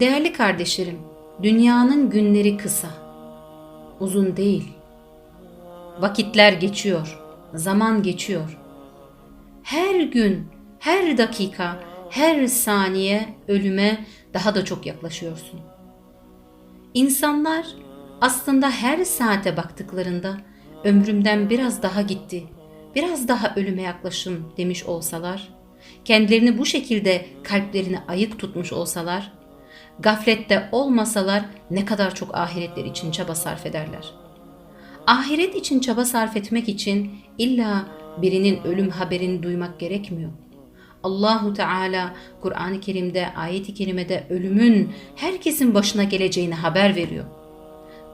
Değerli kardeşlerim, dünyanın günleri kısa, uzun değil. Vakitler geçiyor, zaman geçiyor. Her gün, her dakika, her saniye ölüme daha da çok yaklaşıyorsun. İnsanlar aslında her saate baktıklarında ömrümden biraz daha gitti, biraz daha ölüme yaklaşım demiş olsalar, kendilerini bu şekilde kalplerini ayık tutmuş olsalar, gaflette olmasalar ne kadar çok ahiretler için çaba sarf ederler. Ahiret için çaba sarf etmek için illa birinin ölüm haberini duymak gerekmiyor. Allahu Teala Kur'an-ı Kerim'de ayet-i kerimede ölümün herkesin başına geleceğini haber veriyor.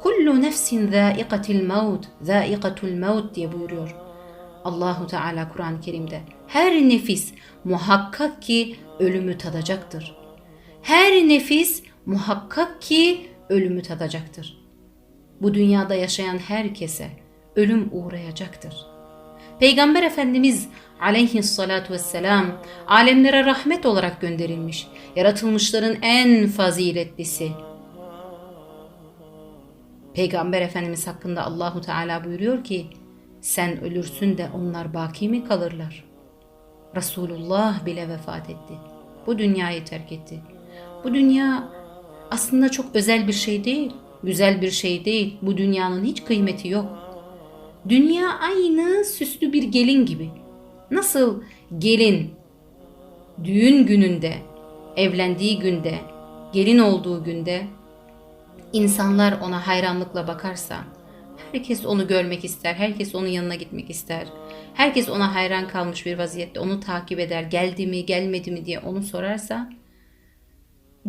Kullu nefsin zâikatil maut, zâikatul maut diye buyuruyor. Allahu Teala Kur'an-ı Kerim'de her nefis muhakkak ki ölümü tadacaktır. Her nefis muhakkak ki ölümü tadacaktır. Bu dünyada yaşayan herkese ölüm uğrayacaktır. Peygamber Efendimiz aleyhissalatu vesselam alemlere rahmet olarak gönderilmiş, yaratılmışların en faziletlisi. Peygamber Efendimiz hakkında Allahu Teala buyuruyor ki, sen ölürsün de onlar baki mi kalırlar? Resulullah bile vefat etti. Bu dünyayı terk etti. Bu dünya aslında çok özel bir şey değil, güzel bir şey değil. Bu dünyanın hiç kıymeti yok. Dünya aynı süslü bir gelin gibi. Nasıl gelin düğün gününde, evlendiği günde, gelin olduğu günde insanlar ona hayranlıkla bakarsa, herkes onu görmek ister, herkes onun yanına gitmek ister. Herkes ona hayran kalmış bir vaziyette onu takip eder, geldi mi, gelmedi mi diye onu sorarsa,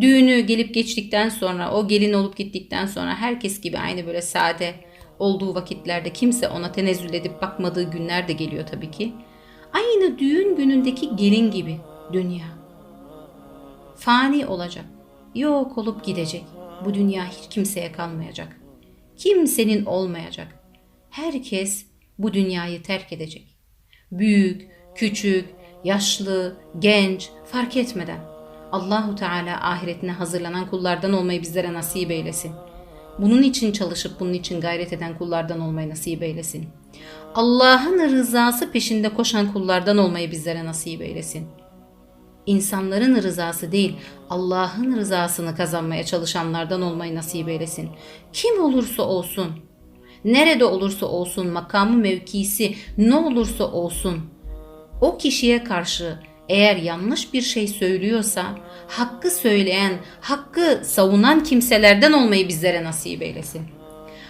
düğünü gelip geçtikten sonra, o gelin olup gittikten sonra herkes gibi aynı böyle sade olduğu vakitlerde kimse ona tenezzül edip bakmadığı günler de geliyor tabii ki. Aynı düğün günündeki gelin gibi dünya. Fani olacak, yok olup gidecek. Bu dünya hiç kimseye kalmayacak. Kimsenin olmayacak. Herkes bu dünyayı terk edecek. Büyük, küçük, yaşlı, genç fark etmeden Allahu Teala ahiretine hazırlanan kullardan olmayı bizlere nasip eylesin. Bunun için çalışıp bunun için gayret eden kullardan olmayı nasip eylesin. Allah'ın rızası peşinde koşan kullardan olmayı bizlere nasip eylesin. İnsanların rızası değil, Allah'ın rızasını kazanmaya çalışanlardan olmayı nasip eylesin. Kim olursa olsun, nerede olursa olsun, makamı mevkisi ne olursa olsun, o kişiye karşı eğer yanlış bir şey söylüyorsa, hakkı söyleyen, hakkı savunan kimselerden olmayı bizlere nasip eylesin.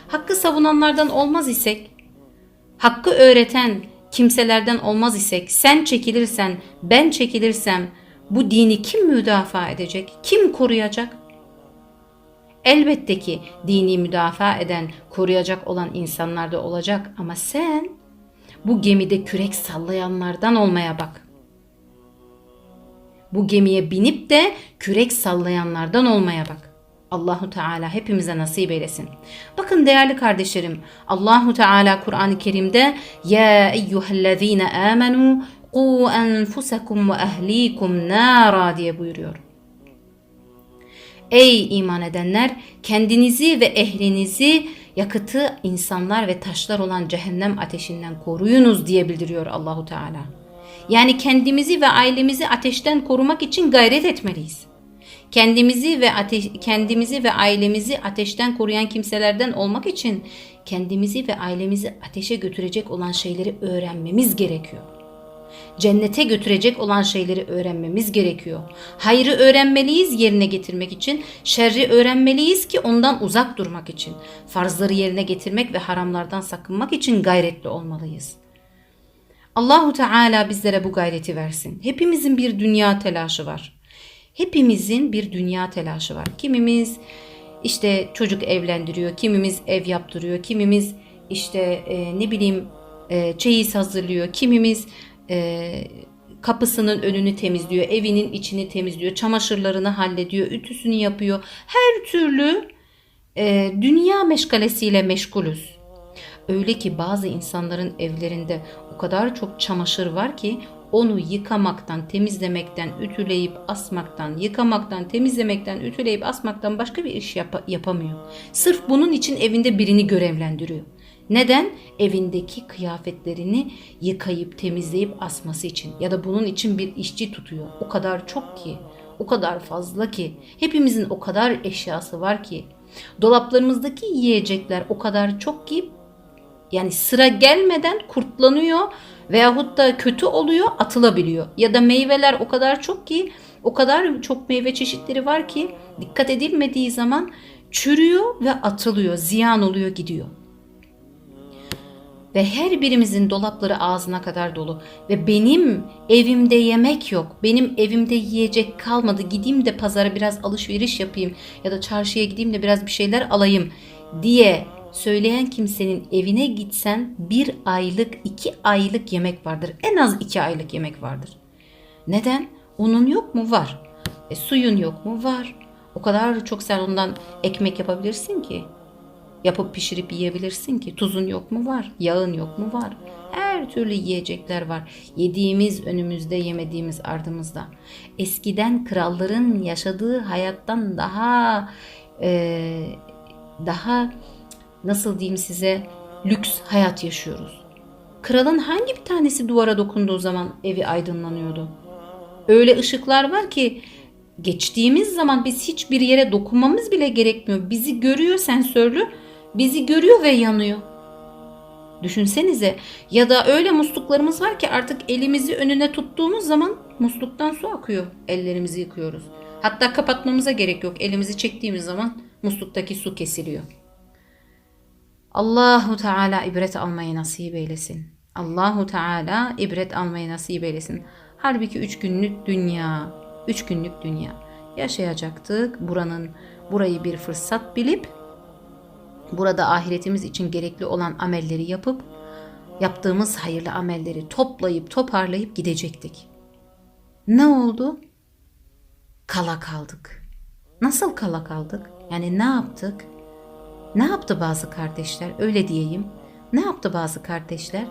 Hakkı savunanlardan olmaz isek, hakkı öğreten kimselerden olmaz isek, sen çekilirsen, ben çekilirsem, bu dini kim müdafaa edecek, kim koruyacak? Elbette ki dini müdafaa eden, koruyacak olan insanlar da olacak ama sen bu gemide kürek sallayanlardan olmaya bak. Bu gemiye binip de kürek sallayanlardan olmaya bak. Allahu Teala hepimize nasip eylesin. Bakın değerli kardeşlerim, Allahu Teala Kur'an-ı Kerim'de ya eyyuhellezine amenu qu enfusakum ve ehlikum nara diye buyuruyor. Ey iman edenler kendinizi ve ehlinizi yakıtı insanlar ve taşlar olan cehennem ateşinden koruyunuz diye bildiriyor Allahu Teala. Yani kendimizi ve ailemizi ateşten korumak için gayret etmeliyiz. Kendimizi ve ateş, kendimizi ve ailemizi ateşten koruyan kimselerden olmak için kendimizi ve ailemizi ateşe götürecek olan şeyleri öğrenmemiz gerekiyor. Cennete götürecek olan şeyleri öğrenmemiz gerekiyor. Hayrı öğrenmeliyiz yerine getirmek için, şerri öğrenmeliyiz ki ondan uzak durmak için. Farzları yerine getirmek ve haramlardan sakınmak için gayretli olmalıyız. Allahu Teala bizlere bu gayreti versin. Hepimizin bir dünya telaşı var. Hepimizin bir dünya telaşı var. Kimimiz işte çocuk evlendiriyor, kimimiz ev yaptırıyor, kimimiz işte e, ne bileyim e, çeyiz hazırlıyor, kimimiz e, kapısının önünü temizliyor, evinin içini temizliyor, çamaşırlarını hallediyor, ütüsünü yapıyor. Her türlü e, dünya meşgalesiyle meşgulüz. Öyle ki bazı insanların evlerinde o kadar çok çamaşır var ki onu yıkamaktan, temizlemekten, ütüleyip asmaktan, yıkamaktan, temizlemekten, ütüleyip asmaktan başka bir iş yap- yapamıyor. Sırf bunun için evinde birini görevlendiriyor. Neden? Evindeki kıyafetlerini yıkayıp temizleyip asması için ya da bunun için bir işçi tutuyor. O kadar çok ki, o kadar fazla ki, hepimizin o kadar eşyası var ki, dolaplarımızdaki yiyecekler o kadar çok ki yani sıra gelmeden kurtlanıyor veyahut da kötü oluyor atılabiliyor. Ya da meyveler o kadar çok ki o kadar çok meyve çeşitleri var ki dikkat edilmediği zaman çürüyor ve atılıyor, ziyan oluyor gidiyor. Ve her birimizin dolapları ağzına kadar dolu. Ve benim evimde yemek yok. Benim evimde yiyecek kalmadı. Gideyim de pazara biraz alışveriş yapayım. Ya da çarşıya gideyim de biraz bir şeyler alayım diye söyleyen kimsenin evine gitsen bir aylık, iki aylık yemek vardır. En az iki aylık yemek vardır. Neden? Unun yok mu? Var. E, suyun yok mu? Var. O kadar çok sen ondan ekmek yapabilirsin ki. Yapıp pişirip yiyebilirsin ki. Tuzun yok mu? Var. Yağın yok mu? Var. Her türlü yiyecekler var. Yediğimiz önümüzde, yemediğimiz ardımızda. Eskiden kralların yaşadığı hayattan daha e, daha nasıl diyeyim size lüks hayat yaşıyoruz. Kralın hangi bir tanesi duvara dokunduğu zaman evi aydınlanıyordu? Öyle ışıklar var ki geçtiğimiz zaman biz hiçbir yere dokunmamız bile gerekmiyor. Bizi görüyor sensörlü, bizi görüyor ve yanıyor. Düşünsenize ya da öyle musluklarımız var ki artık elimizi önüne tuttuğumuz zaman musluktan su akıyor. Ellerimizi yıkıyoruz. Hatta kapatmamıza gerek yok. Elimizi çektiğimiz zaman musluktaki su kesiliyor. Allahu Teala ibret almayı nasip eylesin. Allahu Teala ibret almayı nasip eylesin. Halbuki üç günlük dünya, üç günlük dünya yaşayacaktık. Buranın burayı bir fırsat bilip burada ahiretimiz için gerekli olan amelleri yapıp yaptığımız hayırlı amelleri toplayıp toparlayıp gidecektik. Ne oldu? Kala kaldık. Nasıl kala kaldık? Yani ne yaptık? Ne yaptı bazı kardeşler? Öyle diyeyim. Ne yaptı bazı kardeşler?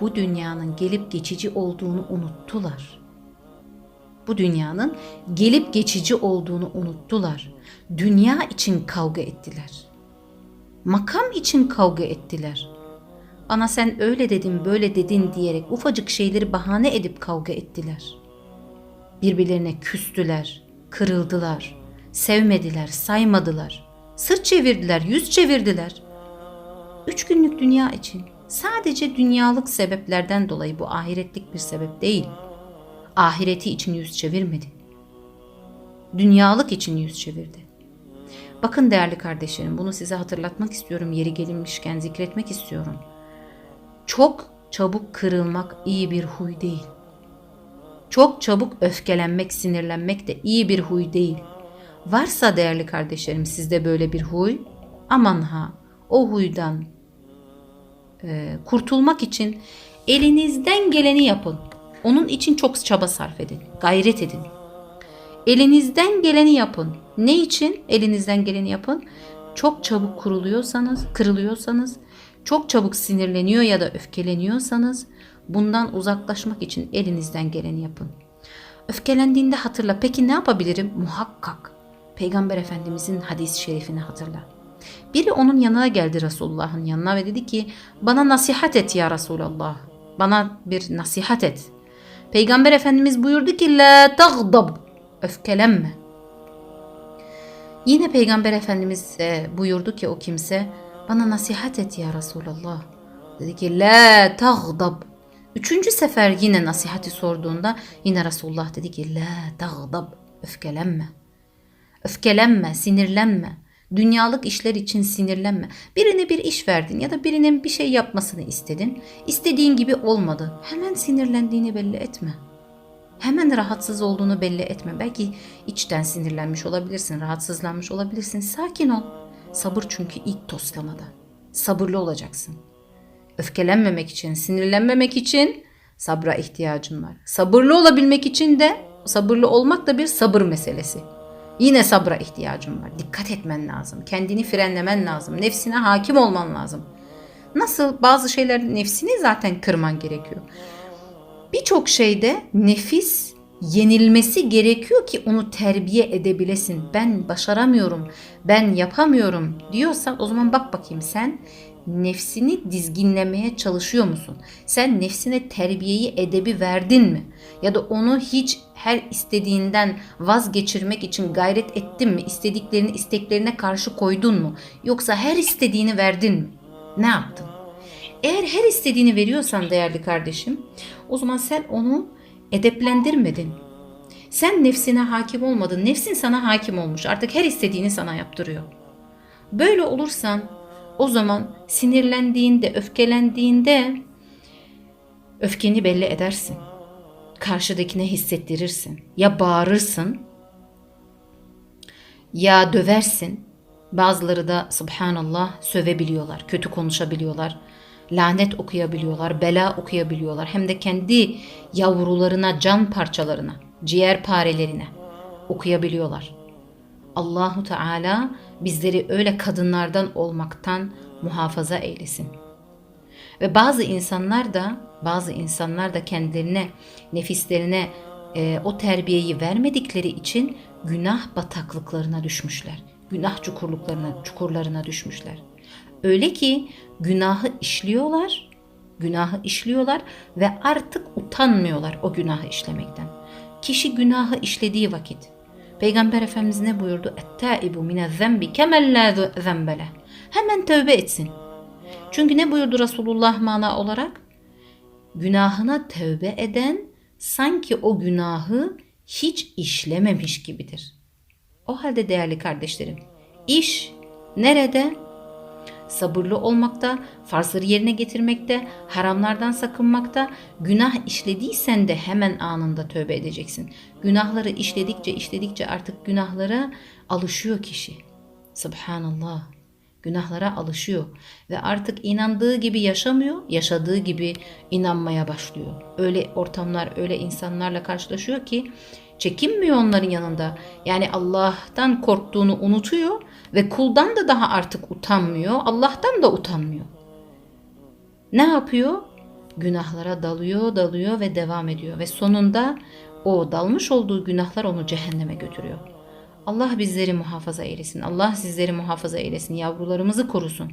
Bu dünyanın gelip geçici olduğunu unuttular. Bu dünyanın gelip geçici olduğunu unuttular. Dünya için kavga ettiler. Makam için kavga ettiler. Bana sen öyle dedin, böyle dedin diyerek ufacık şeyleri bahane edip kavga ettiler. Birbirlerine küstüler, kırıldılar, sevmediler, saymadılar.'' Sırt çevirdiler, yüz çevirdiler. Üç günlük dünya için sadece dünyalık sebeplerden dolayı bu ahiretlik bir sebep değil. Ahireti için yüz çevirmedi. Dünyalık için yüz çevirdi. Bakın değerli kardeşlerim bunu size hatırlatmak istiyorum. Yeri gelinmişken zikretmek istiyorum. Çok çabuk kırılmak iyi bir huy değil. Çok çabuk öfkelenmek, sinirlenmek de iyi bir huy değil. Varsa değerli kardeşlerim sizde böyle bir huy, aman ha o huydan e, kurtulmak için elinizden geleni yapın. Onun için çok çaba sarf edin, gayret edin. Elinizden geleni yapın. Ne için elinizden geleni yapın? Çok çabuk kuruluyorsanız, kırılıyorsanız, çok çabuk sinirleniyor ya da öfkeleniyorsanız bundan uzaklaşmak için elinizden geleni yapın. Öfkelendiğinde hatırla. Peki ne yapabilirim? Muhakkak Peygamber Efendimizin hadis-i şerifini hatırla. Biri onun yanına geldi Resulullah'ın yanına ve dedi ki bana nasihat et ya Resulallah. Bana bir nasihat et. Peygamber Efendimiz buyurdu ki la tagdab. Öfkelenme. Yine Peygamber Efendimiz buyurdu ki o kimse bana nasihat et ya Resulallah. Dedi ki la tagdab. Üçüncü sefer yine nasihati sorduğunda yine Resulullah dedi ki la tagdab. Öfkelenme. Öfkelenme, sinirlenme. Dünyalık işler için sinirlenme. Birine bir iş verdin ya da birinin bir şey yapmasını istedin. İstediğin gibi olmadı. Hemen sinirlendiğini belli etme. Hemen rahatsız olduğunu belli etme. Belki içten sinirlenmiş olabilirsin, rahatsızlanmış olabilirsin. Sakin ol. Sabır çünkü ilk toslamada. Sabırlı olacaksın. Öfkelenmemek için, sinirlenmemek için sabra ihtiyacın var. Sabırlı olabilmek için de sabırlı olmak da bir sabır meselesi. Yine sabra ihtiyacım var. Dikkat etmen lazım. Kendini frenlemen lazım. Nefsine hakim olman lazım. Nasıl bazı şeyler nefsini zaten kırman gerekiyor. Birçok şeyde nefis yenilmesi gerekiyor ki onu terbiye edebilesin. Ben başaramıyorum, ben yapamıyorum diyorsa o zaman bak bakayım sen nefsini dizginlemeye çalışıyor musun? Sen nefsine terbiyeyi, edebi verdin mi? Ya da onu hiç her istediğinden vazgeçirmek için gayret ettin mi? İstediklerini isteklerine karşı koydun mu? Yoksa her istediğini verdin mi? Ne yaptın? Eğer her istediğini veriyorsan değerli kardeşim, o zaman sen onu edeplendirmedin. Sen nefsine hakim olmadın. Nefsin sana hakim olmuş. Artık her istediğini sana yaptırıyor. Böyle olursan o zaman sinirlendiğinde, öfkelendiğinde öfkeni belli edersin. Karşıdakine hissettirirsin. Ya bağırırsın ya döversin. Bazıları da subhanallah sövebiliyorlar, kötü konuşabiliyorlar, lanet okuyabiliyorlar, bela okuyabiliyorlar. Hem de kendi yavrularına, can parçalarına, ciğer parelerine okuyabiliyorlar. Allahu Teala bizleri öyle kadınlardan olmaktan muhafaza eylesin. Ve bazı insanlar da bazı insanlar da kendilerine, nefislerine e, o terbiyeyi vermedikleri için günah bataklıklarına düşmüşler. Günah çukurluklarına, çukurlarına düşmüşler. Öyle ki günahı işliyorlar, günahı işliyorlar ve artık utanmıyorlar o günahı işlemekten. Kişi günahı işlediği vakit Peygamber Efendimiz ne buyurdu? Ettaibu mine zembi kemel la zembele. Hemen tövbe etsin. Çünkü ne buyurdu Resulullah mana olarak? Günahına tövbe eden sanki o günahı hiç işlememiş gibidir. O halde değerli kardeşlerim, iş nerede? Sabırlı olmakta, farzları yerine getirmekte, haramlardan sakınmakta, günah işlediysen de hemen anında tövbe edeceksin. Günahları işledikçe işledikçe artık günahlara alışıyor kişi. Subhanallah. Günahlara alışıyor ve artık inandığı gibi yaşamıyor, yaşadığı gibi inanmaya başlıyor. Öyle ortamlar, öyle insanlarla karşılaşıyor ki çekinmiyor onların yanında. Yani Allah'tan korktuğunu unutuyor ve kuldan da daha artık utanmıyor, Allah'tan da utanmıyor. Ne yapıyor? Günahlara dalıyor, dalıyor ve devam ediyor ve sonunda o dalmış olduğu günahlar onu cehenneme götürüyor. Allah bizleri muhafaza eylesin. Allah sizleri muhafaza eylesin. Yavrularımızı korusun.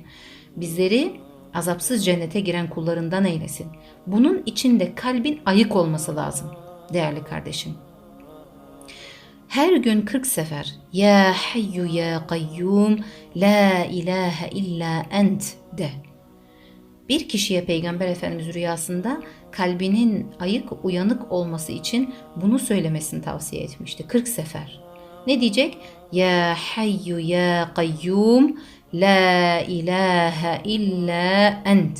Bizleri azapsız cennete giren kullarından eylesin. Bunun için de kalbin ayık olması lazım değerli kardeşim. Her gün 40 sefer Ya Hayyu Ya Kayyum La ilahe illa ent de. Bir kişiye Peygamber Efendimiz rüyasında kalbinin ayık uyanık olması için bunu söylemesini tavsiye etmişti 40 sefer. Ne diyecek? Ya Hayyu Ya Kayyum La ilahe illa ent.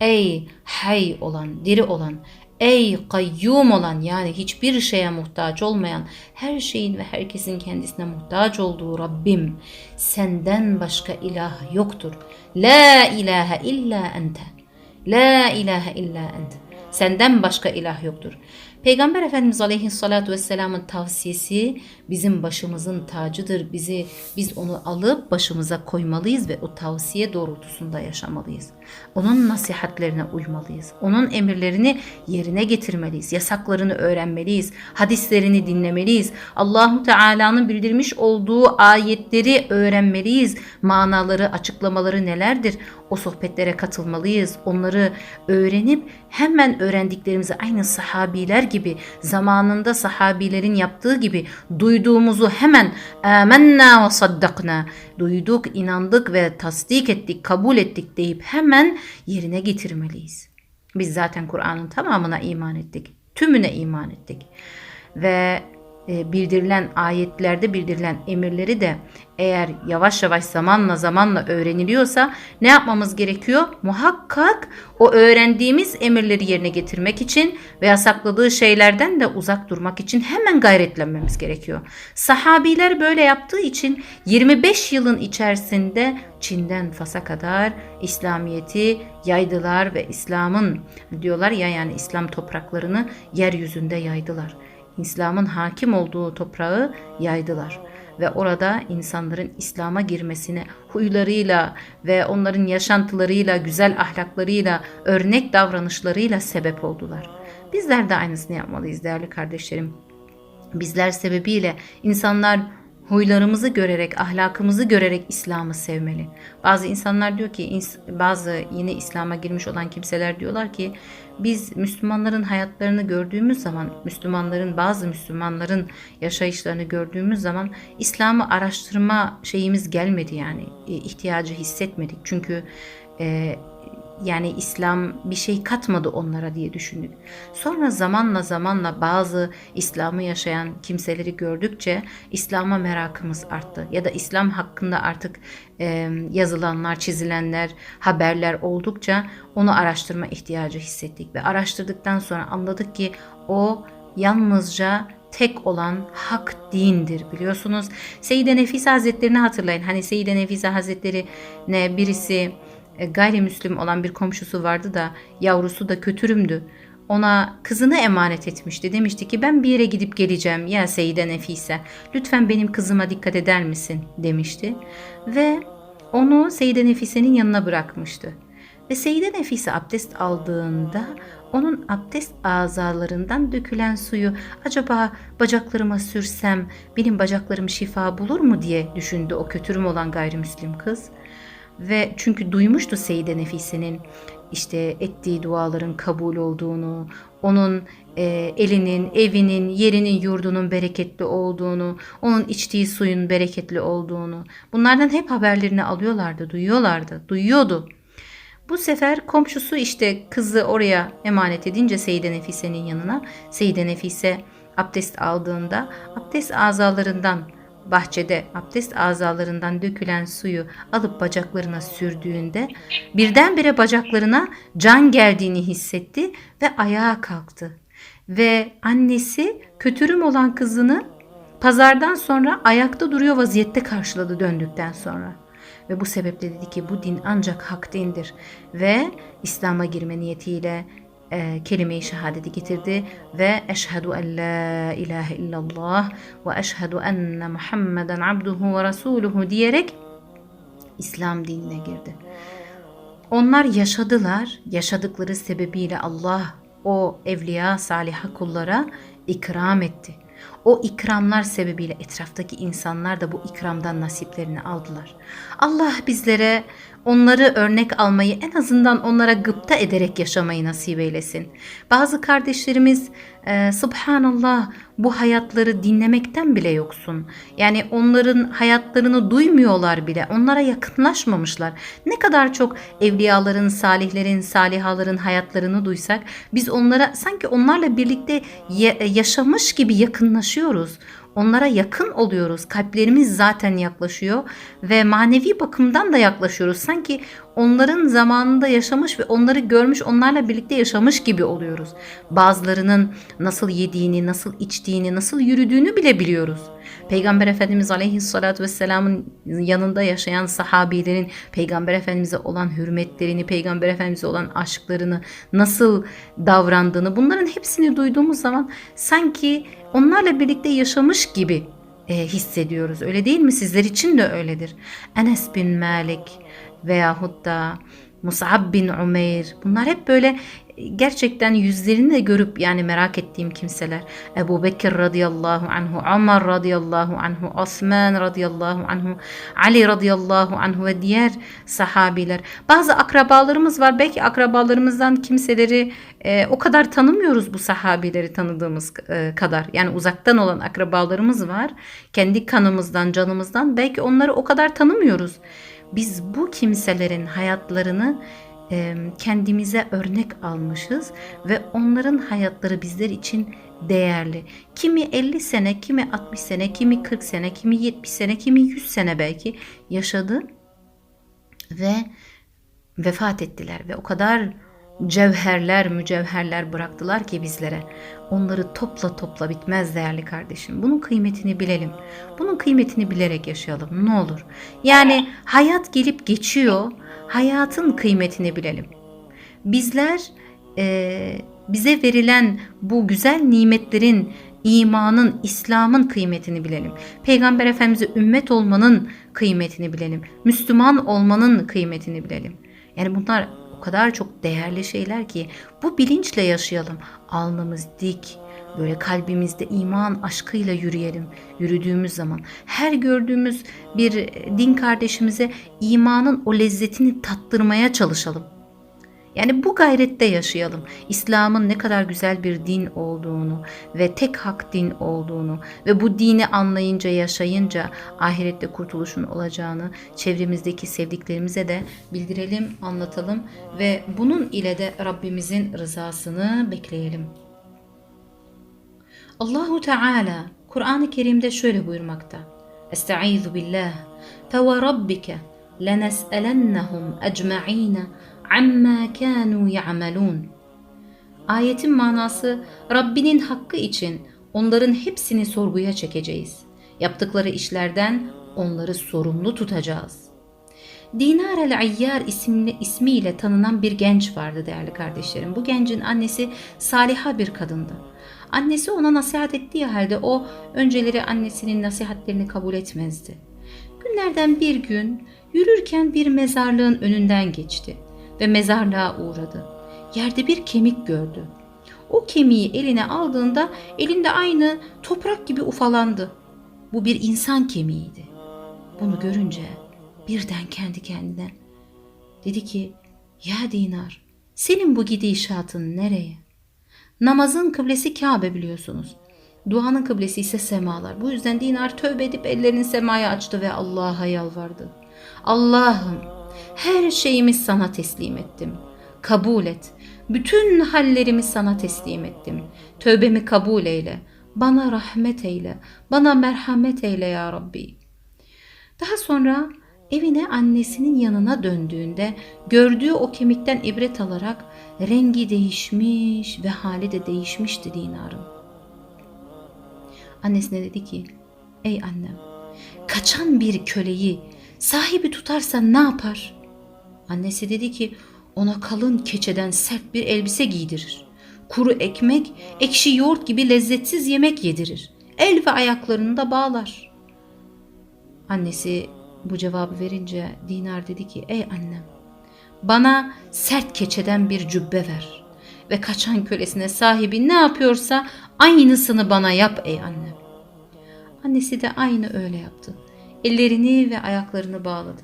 Ey hay olan, diri olan, Ey kayyum olan yani hiçbir şeye muhtaç olmayan, her şeyin ve herkesin kendisine muhtaç olduğu Rabbim, senden başka ilah yoktur. La ilahe illa ente. La ilahe illa ente. Senden başka ilah yoktur. Peygamber Efendimiz Aleyhisselatü Vesselam'ın tavsiyesi bizim başımızın tacıdır. Bizi biz onu alıp başımıza koymalıyız ve o tavsiye doğrultusunda yaşamalıyız. Onun nasihatlerine uymalıyız. Onun emirlerini yerine getirmeliyiz. Yasaklarını öğrenmeliyiz. Hadislerini dinlemeliyiz. Allahu Teala'nın bildirmiş olduğu ayetleri öğrenmeliyiz. Manaları, açıklamaları nelerdir? O sohbetlere katılmalıyız. Onları öğrenip hemen öğrendiklerimizi aynı sahabiler gibi zamanında sahabilerin yaptığı gibi duyduğumuzu hemen amenna ve saddakna duyduk, inandık ve tasdik ettik, kabul ettik deyip hemen yerine getirmeliyiz. Biz zaten Kur'an'ın tamamına iman ettik. Tümüne iman ettik. Ve bildirilen ayetlerde bildirilen emirleri de eğer yavaş yavaş zamanla zamanla öğreniliyorsa ne yapmamız gerekiyor? Muhakkak o öğrendiğimiz emirleri yerine getirmek için ve yasakladığı şeylerden de uzak durmak için hemen gayretlenmemiz gerekiyor. Sahabiler böyle yaptığı için 25 yılın içerisinde Çin'den Fas'a kadar İslamiyeti yaydılar ve İslam'ın diyorlar ya yani İslam topraklarını yeryüzünde yaydılar. İslam'ın hakim olduğu toprağı yaydılar ve orada insanların İslam'a girmesine huylarıyla ve onların yaşantılarıyla, güzel ahlaklarıyla, örnek davranışlarıyla sebep oldular. Bizler de aynısını yapmalıyız değerli kardeşlerim. Bizler sebebiyle insanlar huylarımızı görerek, ahlakımızı görerek İslam'ı sevmeli. Bazı insanlar diyor ki, bazı yeni İslam'a girmiş olan kimseler diyorlar ki biz Müslümanların hayatlarını gördüğümüz zaman, Müslümanların bazı Müslümanların yaşayışlarını gördüğümüz zaman İslam'ı araştırma şeyimiz gelmedi yani e, ihtiyacı hissetmedik. Çünkü e, yani İslam bir şey katmadı onlara diye düşündük. Sonra zamanla zamanla bazı İslam'ı yaşayan kimseleri gördükçe İslam'a merakımız arttı. Ya da İslam hakkında artık e, yazılanlar, çizilenler, haberler oldukça onu araştırma ihtiyacı hissettik. Ve araştırdıktan sonra anladık ki o yalnızca tek olan hak dindir biliyorsunuz. Seyyide Nefise Hazretlerini hatırlayın. Hani Seyyide Nefise Hazretleri ne birisi gayrimüslim olan bir komşusu vardı da yavrusu da kötürümdü. Ona kızını emanet etmişti. Demişti ki ben bir yere gidip geleceğim ya Seyide Nefise. Lütfen benim kızıma dikkat eder misin demişti. Ve onu Seyide Nefise'nin yanına bırakmıştı. Ve Seyide Nefise abdest aldığında onun abdest azalarından dökülen suyu acaba bacaklarıma sürsem benim bacaklarım şifa bulur mu diye düşündü o kötürüm olan gayrimüslim kız. Ve çünkü duymuştu Seyide Nefise'nin işte ettiği duaların kabul olduğunu, onun e, elinin, evinin, yerinin, yurdunun bereketli olduğunu, onun içtiği suyun bereketli olduğunu. Bunlardan hep haberlerini alıyorlardı, duyuyorlardı, duyuyordu. Bu sefer komşusu işte kızı oraya emanet edince Seyide Nefise'nin yanına, Seyide Nefise abdest aldığında abdest azalarından bahçede abdest azalarından dökülen suyu alıp bacaklarına sürdüğünde birdenbire bacaklarına can geldiğini hissetti ve ayağa kalktı. Ve annesi kötürüm olan kızını pazardan sonra ayakta duruyor vaziyette karşıladı döndükten sonra. Ve bu sebeple dedi ki bu din ancak hak dindir ve İslam'a girme niyetiyle kelime-i şehadeti getirdi ve eşhedü en la ilahe illallah ve eşhedü enne Muhammeden abduhu ve rasuluhu diyerek İslam dinine girdi. Onlar yaşadılar. Yaşadıkları sebebiyle Allah o evliya saliha kullara ikram etti. O ikramlar sebebiyle etraftaki insanlar da bu ikramdan nasiplerini aldılar. Allah bizlere onları örnek almayı en azından onlara gıpta ederek yaşamayı nasip eylesin. Bazı kardeşlerimiz e, subhanallah bu hayatları dinlemekten bile yoksun. Yani onların hayatlarını duymuyorlar bile. Onlara yakınlaşmamışlar. Ne kadar çok evliyaların, salihlerin, salihaların hayatlarını duysak biz onlara sanki onlarla birlikte yaşamış gibi yakınlaşıyoruz. Onlara yakın oluyoruz. Kalplerimiz zaten yaklaşıyor ve manevi bakımdan da yaklaşıyoruz. Sanki onların zamanında yaşamış ve onları görmüş, onlarla birlikte yaşamış gibi oluyoruz. Bazılarının nasıl yediğini, nasıl içtiğini, nasıl yürüdüğünü bile biliyoruz. Peygamber Efendimiz Aleyhisselatü Vesselam'ın yanında yaşayan sahabilerin Peygamber Efendimiz'e olan hürmetlerini, Peygamber Efendimiz'e olan aşklarını, nasıl davrandığını bunların hepsini duyduğumuz zaman sanki onlarla birlikte yaşamış gibi e, hissediyoruz. Öyle değil mi? Sizler için de öyledir. Enes bin Malik veyahut da Mus'ab bin Umeyr bunlar hep böyle gerçekten yüzlerini de görüp yani merak ettiğim kimseler. Ebu Bekir radıyallahu anhu, Ömer radıyallahu anhu, Osman radıyallahu anhu, Ali radıyallahu anhu ve diğer sahabiler. Bazı akrabalarımız var. Belki akrabalarımızdan kimseleri e, o kadar tanımıyoruz bu sahabileri tanıdığımız e, kadar. Yani uzaktan olan akrabalarımız var. Kendi kanımızdan, canımızdan belki onları o kadar tanımıyoruz. Biz bu kimselerin hayatlarını kendimize örnek almışız ve onların hayatları bizler için değerli. Kimi 50 sene, kimi 60 sene, kimi 40 sene, kimi 70 sene, kimi 100 sene belki yaşadı ve vefat ettiler ve o kadar cevherler, mücevherler bıraktılar ki bizlere. Onları topla topla bitmez değerli kardeşim. Bunun kıymetini bilelim. Bunun kıymetini bilerek yaşayalım ne olur. Yani hayat gelip geçiyor hayatın kıymetini bilelim. Bizler e, bize verilen bu güzel nimetlerin, imanın, İslam'ın kıymetini bilelim. Peygamber Efendimiz'e ümmet olmanın kıymetini bilelim. Müslüman olmanın kıymetini bilelim. Yani bunlar kadar çok değerli şeyler ki bu bilinçle yaşayalım. Alnımız dik, böyle kalbimizde iman aşkıyla yürüyelim. Yürüdüğümüz zaman her gördüğümüz bir din kardeşimize imanın o lezzetini tattırmaya çalışalım. Yani bu gayrette yaşayalım. İslam'ın ne kadar güzel bir din olduğunu ve tek hak din olduğunu ve bu dini anlayınca, yaşayınca ahirette kurtuluşun olacağını çevremizdeki sevdiklerimize de bildirelim, anlatalım ve bunun ile de Rabbimizin rızasını bekleyelim. Allahu Teala Kur'an-ı Kerim'de şöyle buyurmakta. Estaizu billah. Fe ve rabbike lenes'elennehum ecma'in amma kanu ya'malun. Ayetin manası Rabbinin hakkı için onların hepsini sorguya çekeceğiz. Yaptıkları işlerden onları sorumlu tutacağız. Dinar el-Ayyar isimli, ismiyle tanınan bir genç vardı değerli kardeşlerim. Bu gencin annesi saliha bir kadındı. Annesi ona nasihat ettiği halde o önceleri annesinin nasihatlerini kabul etmezdi. Günlerden bir gün yürürken bir mezarlığın önünden geçti ve mezarlığa uğradı. Yerde bir kemik gördü. O kemiği eline aldığında elinde aynı toprak gibi ufalandı. Bu bir insan kemiğiydi. Bunu görünce birden kendi kendine dedi ki ya Dinar senin bu gidişatın nereye? Namazın kıblesi Kabe biliyorsunuz. Duanın kıblesi ise semalar. Bu yüzden Dinar tövbe edip ellerini semaya açtı ve Allah'a yalvardı. Allah'ım her şeyimi sana teslim ettim. Kabul et. Bütün hallerimi sana teslim ettim. Tövbemi kabul eyle. Bana rahmet eyle. Bana merhamet eyle ya Rabbi. Daha sonra evine annesinin yanına döndüğünde gördüğü o kemikten ibret alarak rengi değişmiş ve hali de değişmişti dinarın. Annesine dedi ki, ey annem, kaçan bir köleyi sahibi tutarsa ne yapar? Annesi dedi ki, ona kalın keçeden sert bir elbise giydirir. Kuru ekmek, ekşi yoğurt gibi lezzetsiz yemek yedirir. El ve ayaklarını da bağlar. Annesi bu cevabı verince Dinar dedi ki ey annem bana sert keçeden bir cübbe ver ve kaçan kölesine sahibi ne yapıyorsa aynısını bana yap ey annem. Annesi de aynı öyle yaptı. Ellerini ve ayaklarını bağladı.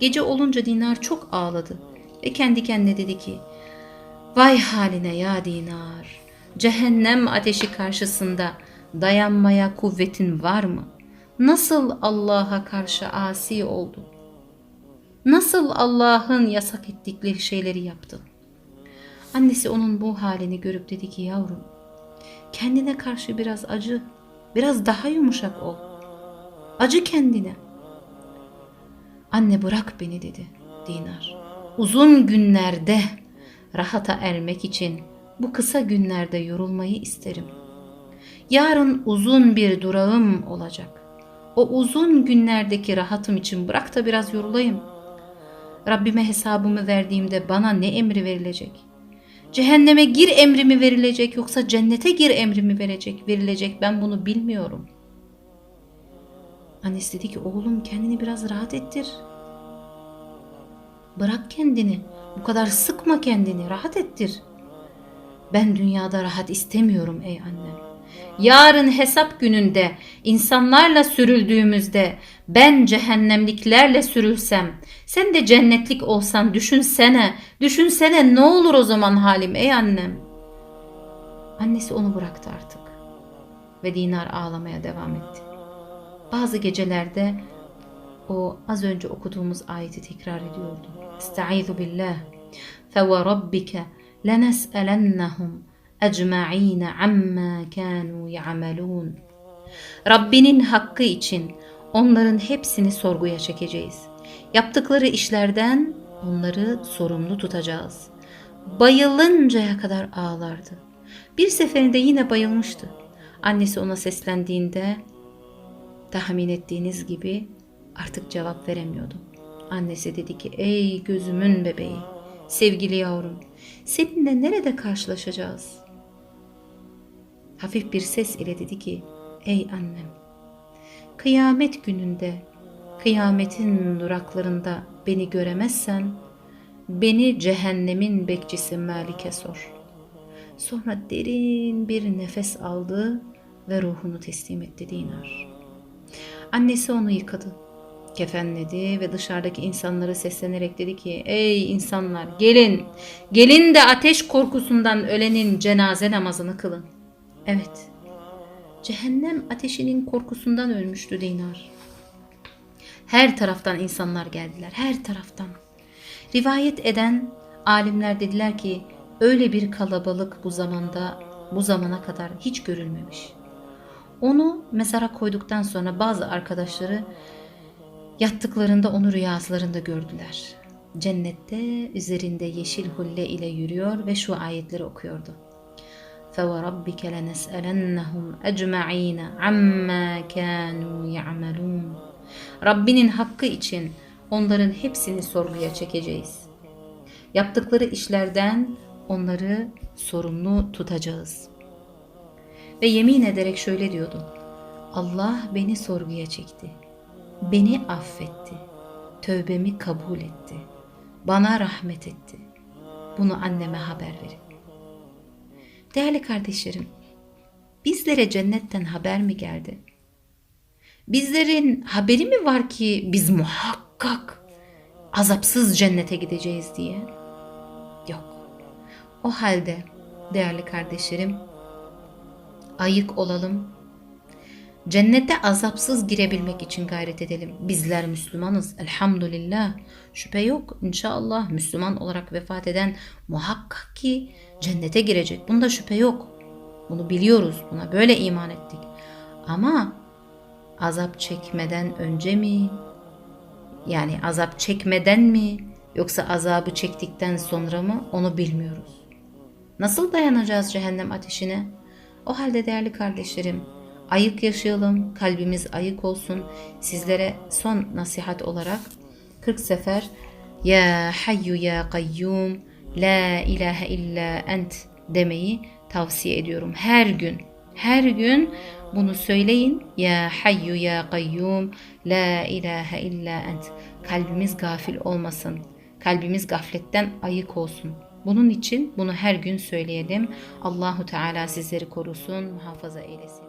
Gece olunca Dinar çok ağladı ve kendi kendine dedi ki Vay haline ya Dinar! Cehennem ateşi karşısında dayanmaya kuvvetin var mı? Nasıl Allah'a karşı asi oldu? Nasıl Allah'ın yasak ettikleri şeyleri yaptı? Annesi onun bu halini görüp dedi ki yavrum kendine karşı biraz acı, biraz daha yumuşak ol. Acı kendine. Anne bırak beni dedi Dinar. Uzun günlerde rahata ermek için bu kısa günlerde yorulmayı isterim. Yarın uzun bir durağım olacak. O uzun günlerdeki rahatım için bırak da biraz yorulayım. Rabbime hesabımı verdiğimde bana ne emri verilecek? Cehenneme gir emri mi verilecek yoksa cennete gir emri mi verecek, verilecek ben bunu bilmiyorum. Annesi dedi ki oğlum kendini biraz rahat ettir. Bırak kendini. Bu kadar sıkma kendini. Rahat ettir. Ben dünyada rahat istemiyorum ey annem. Yarın hesap gününde insanlarla sürüldüğümüzde ben cehennemliklerle sürülsem sen de cennetlik olsan düşünsene düşünsene ne olur o zaman halim ey annem. Annesi onu bıraktı artık ve Dinar ağlamaya devam etti. Bazı gecelerde o az önce okuduğumuz ayeti tekrar ediyordu. Estaizu billah. Rabbike lenes'elennehum ecma'ine amma kanu ya'malun. Rabbinin hakkı için onların hepsini sorguya çekeceğiz. Yaptıkları işlerden onları sorumlu tutacağız. Bayılıncaya kadar ağlardı. Bir seferinde yine bayılmıştı. Annesi ona seslendiğinde tahmin ettiğiniz gibi artık cevap veremiyordu. Annesi dedi ki ey gözümün bebeği, sevgili yavrum seninle nerede karşılaşacağız? Hafif bir ses ile dedi ki ey annem kıyamet gününde kıyametin duraklarında beni göremezsen beni cehennemin bekçisi Malik'e sor. Sonra derin bir nefes aldı ve ruhunu teslim etti Dinar. Annesi onu yıkadı, kefenledi ve dışarıdaki insanlara seslenerek dedi ki Ey insanlar gelin, gelin de ateş korkusundan ölenin cenaze namazını kılın. Evet, cehennem ateşinin korkusundan ölmüştü Dinar. Her taraftan insanlar geldiler, her taraftan. Rivayet eden alimler dediler ki öyle bir kalabalık bu zamanda bu zamana kadar hiç görülmemiş. Onu mezara koyduktan sonra bazı arkadaşları yattıklarında onu rüyaslarında gördüler. Cennette üzerinde yeşil hulle ile yürüyor ve şu ayetleri okuyordu. فَوَرَبِّكَ لَنَسْأَلَنَّهُمْ اَجْمَع۪ينَ عَمَّا كَانُوا يَعْمَلُونَ Rabbinin hakkı için onların hepsini sorguya çekeceğiz. Yaptıkları işlerden onları sorumlu tutacağız.'' Ve yemin ederek şöyle diyordu. Allah beni sorguya çekti. Beni affetti. Tövbemi kabul etti. Bana rahmet etti. Bunu anneme haber verin. Değerli kardeşlerim, bizlere cennetten haber mi geldi? Bizlerin haberi mi var ki biz muhakkak azapsız cennete gideceğiz diye? Yok. O halde değerli kardeşlerim ayık olalım. Cennete azapsız girebilmek için gayret edelim. Bizler Müslümanız elhamdülillah. Şüphe yok inşallah Müslüman olarak vefat eden muhakkak ki cennete girecek. Bunda şüphe yok. Bunu biliyoruz. Buna böyle iman ettik. Ama azap çekmeden önce mi? Yani azap çekmeden mi? Yoksa azabı çektikten sonra mı? Onu bilmiyoruz. Nasıl dayanacağız cehennem ateşine? O halde değerli kardeşlerim, ayık yaşayalım, kalbimiz ayık olsun. Sizlere son nasihat olarak 40 sefer Ya Hayyu Ya Kayyum La ilahe illa ent demeyi tavsiye ediyorum. Her gün, her gün bunu söyleyin. Ya Hayyu Ya Kayyum La ilahe illa ent. Kalbimiz gafil olmasın. Kalbimiz gafletten ayık olsun. Bunun için bunu her gün söyleyelim. Allahu Teala sizleri korusun, muhafaza eylesin.